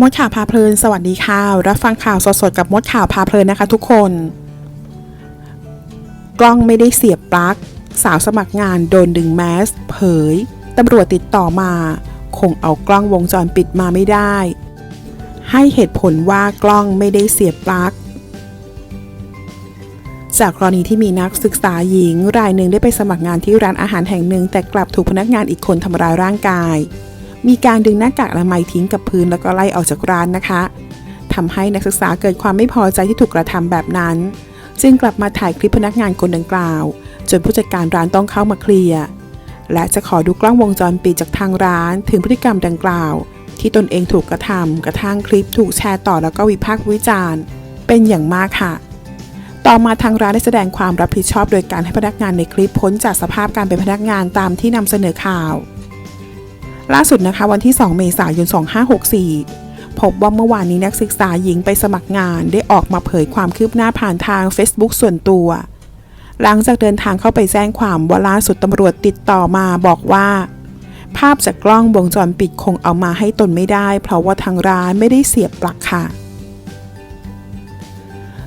มดข่าวพาเพลิน สวัสดีค่ะ รับฟังข่าวสดๆกับมดข่าวพาเพลินนะคะทุกคน กล้องไม่ได้เสียบปลั๊ก สาวสมัครงานโดนดึงแมส เผย ตำรวจติดต่อมา คงเอากล้องวงจรปิดมาไม่ได้ ให้เหตุผลว่ากล้องไม่ได้เสียบปลั๊ก จากกรณีที่มีนักศึกษาหญิง รายหนึ่งได้ไปสมัครงานที่ร้านอาหารแห่งหนึ่ง แต่กลับถูกพนักงานอีกคนทำร้ายร่างกาย มีการดึงหน้ากากอนามัยทิ้งกับพื้นแล้วก็ไล่ออกจากร้านนะคะทำให้นักศึกษาเกิดความไม่พอใจที่ถูกกระทำแบบนั้น จึงกลับมาถ่ายคลิปพนักงานคนดังกล่าว จนผู้จัดการร้านต้องเข้ามาเคลียร์และจะขอดูกล้องวงจรปิดจากทางร้าน ถึงพฤติกรรมดังกล่าว ที่ตนเองถูกกระทำกระทั่งคลิปถูกแชร์ต่อแล้วก็วิพากษ์วิจารณ์ เป็นอย่างมากค่ะ ต่อมาทางร้านได้แสดงความรับผิดชอบ โดยการให้พนักงานในคลิปพ้นจากสภาพการเป็นพนักงานตามที่นำเสนอข่าว ล่าสุดนะคะวันที่ 2 เมษายน 2564 พบว่าเมื่อวานนี้นักศึกษาหญิงไปสมัครงานได้ออกมาเผยความคืบหน้าผ่านทาง Facebook ส่วนตัว หลังจากเดินทางเข้าไปแจ้งความว่าล่าสุดตำรวจติดต่อมาบอกว่า ภาพจากกล้องวงจรปิดคงเอามาให้ตนไม่ได้ เพราะว่าทางร้านไม่ได้เสียบปลั๊กค่ะ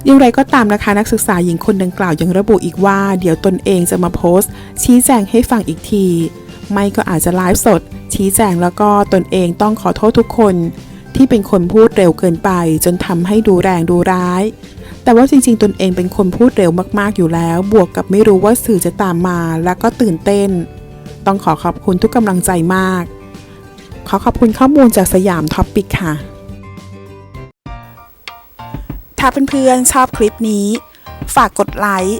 อย่างไรก็ตามนะคะนักศึกษาหญิงคนดังกล่าวยังระบุอีกว่า เดี๋ยวตนเองจะมาโพสต์ ชี้แจงให้ฟังอีกที ไม่ก็อาจจะไลฟ์สด ชี้แจงแล้วก็ตนเองต้องขอโทษทุกคน ที่เป็นคนพูดเร็วเกินไป จนทำให้ดูแรงดูร้าย แต่ว่าจริงๆ ตนเองเป็นคนพูดเร็วมากๆอยู่แล้ว บวกกับไม่รู้ว่าสื่อจะตามมา แล้วก็ตื่นเต้น ต้องขอขอบคุณทุกกำลังใจมาก ขอขอบคุณข้อมูลจากสยามท็อปปิกค่ะ ถ้าเพื่อนๆชอบคลิปนี้ ฝากกดไลค์